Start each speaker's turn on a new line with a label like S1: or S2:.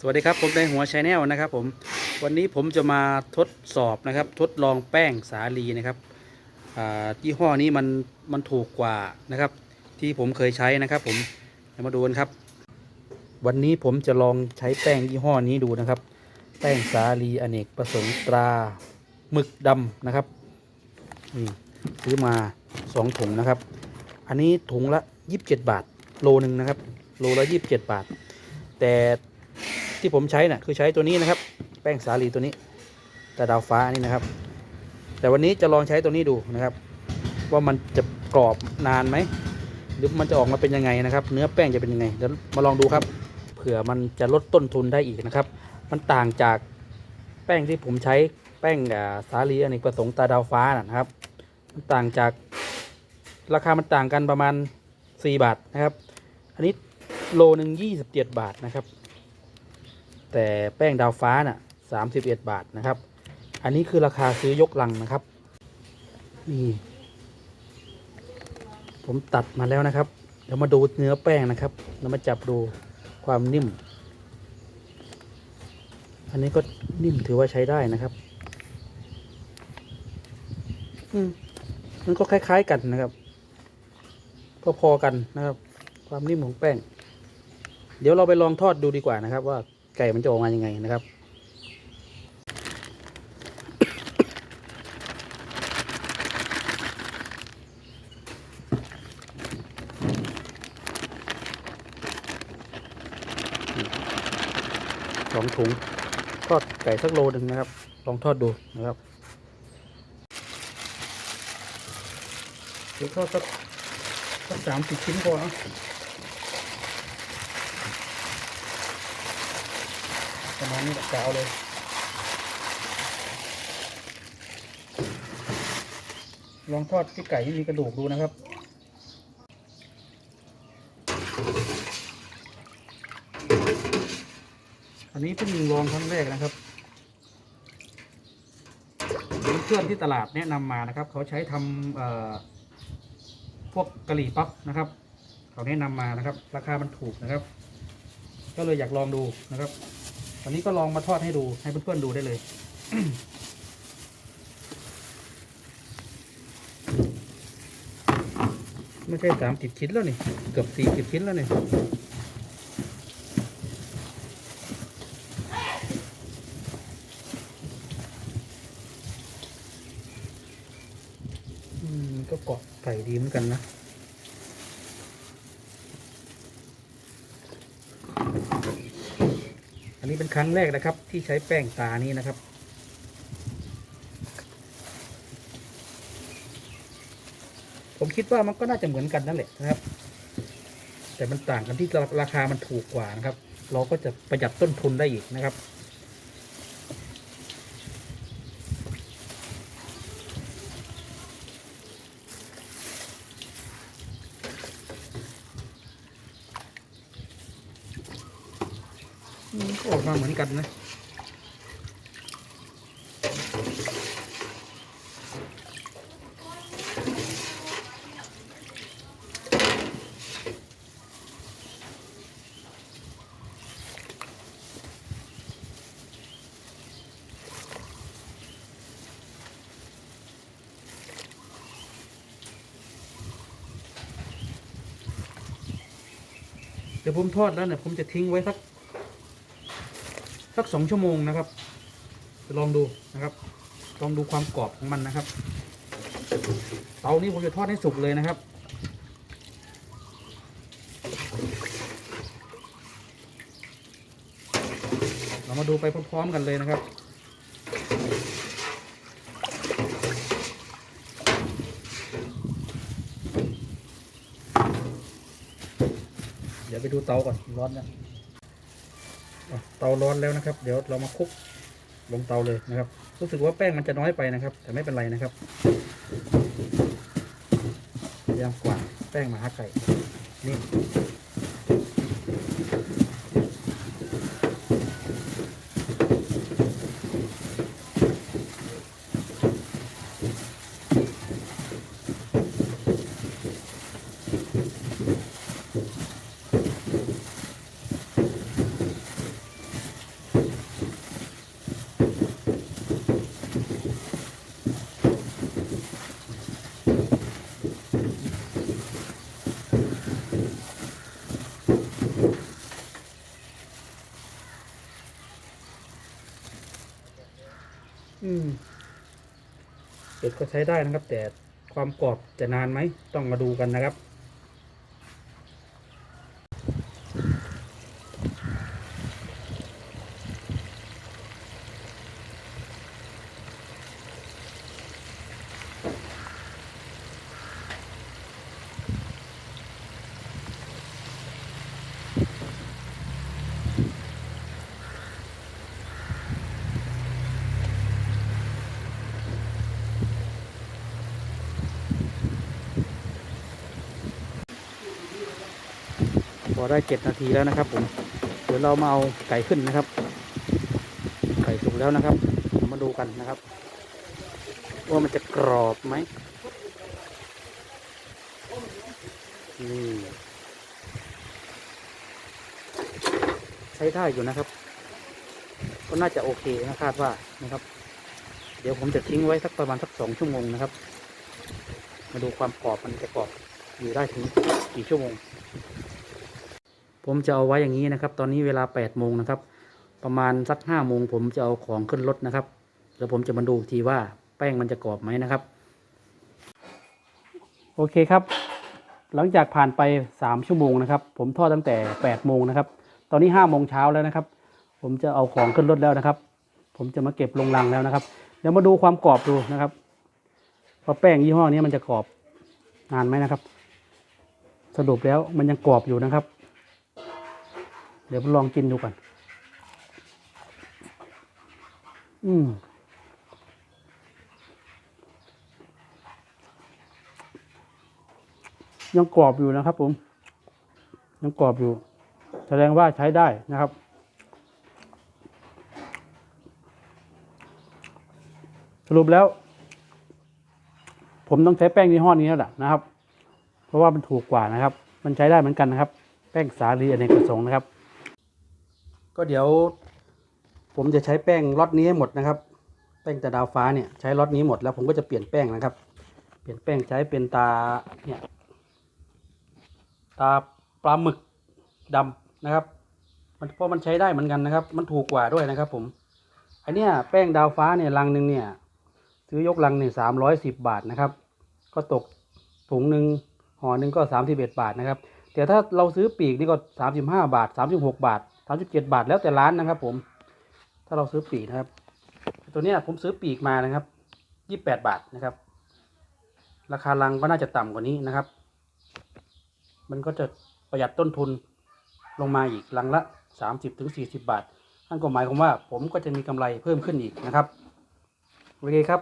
S1: สวัสดีครับผมในหัวชาแนลนะครับผมวันนี้ผมจะมาทดสอบนะครับ ทดลองแป้งสาลีนะครับยี่ห้อนี้มันมันถูกกว่านะครับ ที่ผมเคยใช้นะครับ ผมมาดูกันครับ วันนี้ผมจะลองใช้แป้งยี่ห้อนี้ดูนะครับ แป้งสาลีอเนกประสงค์ตราหมึกดำนะครับนี่ซื้อมาสองถุงนะครับ อันนี้ถุงละ 27 บาท โลหนึ่งนะครับ โลละ 27 บาท แต่ ที่ผมใช้น่ะคือใช้ตัวนี้นะครับ แป้งสาลีตัวนี้ตาดาวฟ้านี่นะครับ แต่วันนี้จะลองใช้ตัวนี้ดูนะครับ ว่ามันจะกรอบนานไหมหรือมันจะออกมาเป็นยังไงนะครับ เนื้อแป้งจะเป็นยังไงเดี๋ยวมาลองดูครับ เผื่อมันจะลดต้นทุนได้อีกนะครับ มันต่างจากแป้งที่ผมใช้แป้งสาลีอเนกประสงค์ตาดาวฟ้านะครับ มันต่างจากราคามันต่างกันประมาณ 4 บาทนะครับ อันนี้โลหนึ่งยี่สิบเจ็ดบาทนะครับ แต่แป้งดาวฟ้าน่ะสามสิบเอ็ดบาทนะครับ อันนี้คือราคาซื้อยกลังนะครับ นี่ ผมตัดมาแล้วนะครับเดี๋ยวมาดูเนื้อแป้งนะครับแล้วมาจับดูความนิ่ม อันนี้ก็นิ่มถือว่าใช้ได้นะครับ อืมมันก็คล้าย ๆกันนะครับ ก็พอกันนะครับ ความนิ่มของแป้ง เดี๋ยวเราไปลองทอดดูดีกว่านะครับว่า ไก่มันจะออกมายังไงนะครับ สองถุงทอดไก่สักโลหนึ่งนะครับ ลองทอดดูนะครับเดี๋ยวทอดสักสักสามสิบชิ้นพอนะ ประมาณนี้แหละกาวเลยลองทอดที่ไก่ที่มีกระดูกดูนะครับ อันนี้เพิ่งลองครั้งแรกนะครับเพื่อนที่ตลาดแนะนำมานะครับ เขาใช้ทำพวกกะหรี่ปั๊บนะครับ เขาแนะนำมานะครับ ราคามันถูกนะครับ ก็เลยอยากลองดูนะครับ ตอนนี้ก็ลองมาทอดให้ดูให้เพื่อนๆดูได้เลยไม่ใช่สามสิบชิ้นแล้วนี่ เกือบสี่สิบชิ้นแล้วนี่ก็เกาะไก่ดีเหมือนกันนะ นนี้เป็นครั้งแรกนะครับ ที่ใช้แป้งตานี้นะครับ ผมคิดว่ามันก็น่าจะเหมือนกันนั่นแหละนะครับ แต่มันต่างกันที่ราคามันถูกกว่านะครับ เราก็จะประหยัดต้นทุนได้อีกนะครับ ออกมาเหมือนกันนะเดี๋ยวผมทอดแล้วเนี่ยผมจะทิ้งไว้สัก สักสองชั่วโมงนะครับจะลองดูนะครับ ลองดูความกรอบของมันนะครับ เตานี้ผมจะทอดให้สุกเลยนะครับ เรามาดูไปพร้อมๆกันเลยนะครับเดี๋ยวไปดูเตาก่อนร้อนยังอะ เตาร้อนแล้วนะครับ เดี๋ยวเรามาคลุกลงเตาเลยนะครับ รู้สึกว่าแป้งมันจะน้อยไปนะครับ แต่ไม่เป็นไรนะครับพยายามกวาดแป้งมาหาไก่นี่ อืมเป็ดก็ใช้ได้นะครับ แต่ความกรอบจะนานไหม ต้องมาดูกันนะครับ ได้เจ็ดนาทีแล้วนะครับผมเดี๋ยวเรามาเอาไก่ขึ้นนะครับ ไก่สุกแล้วนะครับมาดูกันนะครับ ว่ามันจะกรอบไหมนี่ใช้ได้อยู่นะครับ ก็น่าจะโอเคนะคาดว่านะครับ เดี๋ยวผมจะทิ้งไว้สักประมาณสักสองชั่วโมงนะครับ มาดูความกรอบมันจะกรอบอยู่ได้ถึงกี่ชั่วโมง ผมจะเอาไว้อย่างนี้นะครับ ตอนนี้เวลา8ปดโมงนะครับ ประมาณสักห้าโมงผมจะเอาของขึ้นรถนะครับ แล้วผมจะมาดูทีว่าแป้งมันจะกรอบไหมนะครับ โอเคครับ หลังจากผ่านไป 3 ชั่วโมงนะครับ ผมทอดตั้งแต่8ปดโมงนะครับ ตอนนี้5้าโมงเช้าแล้วนะครับ ผมจะเอาของขึ้นรถแล้วนะครับ ผมจะมาเก็บลงรังแล้วนะครับ เดี๋ยวมาดูความกรอบดูนะครับว่าแป้งยี่ห้อนี้มันจะกรอบนานไหมนะครับ สรุปแล้วมันยังกรอบอยู่นะครับ เดี๋ยวผมลองกินดูก่อน อืมยังกรอบอยู่นะครับผม ยังกรอบอยู่ แสดงว่าใช้ได้นะครับ สรุปแล้ว ผมต้องใช้แป้งยี่ห้อนี้แล้วล่ะนะครับ เพราะว่ามันถูกกว่านะครับ มันใช้ได้เหมือนกันนะครับ แป้งสาลีอเนกประสงค์นะครับ ก็เดี๋ยวผมจะใช้แป้งล็อตนี้ให้หมดนะครับ แป้งตาดาวฟ้าเนี่ยใช้ล็อตนี้หมดแล้วผมก็จะเปลี่ยนแป้งนะครับ เปลี่ยนแป้งใช้เป็นตาเนี่ยตาปลาหมึกดำนะครับ มันเพราะมันใช้ได้เหมือนกันนะครับ มันถูกกว่าด้วยนะครับ ผมอันเนี้ยแป้งดาวฟ้าเนี่ยลังหนึ่งเนี่ยซื้อยกลังเนี่ยสามร้อยสิบบาทนะครับ ก็ตกถุงหนึ่งห่อหนึ่งก็สามสิบเอ็ดบาทนะครับ แต่ถ้าเราซื้อปีกนี่ก็สามสิบห้าบาทสามสิบหกบาท สามสิบเจ็ดบาทแล้วแต่ร้านนะครับ ผม ถ้าเราซื้อปีกนะครับ ตัวนี้ผมซื้อปีกมานะครับยี่แปดบาทนะครับ ราคาลังก็น่าจะต่ำกว่านี้นะครับ มันก็จะประหยัดต้นทุนลงมาอีกลังละสามสิบถึงสี่สิบบาทนั่นก็หมายความว่าผมก็จะมีกำไรเพิ่มขึ้นอีกนะครับโอเคครับ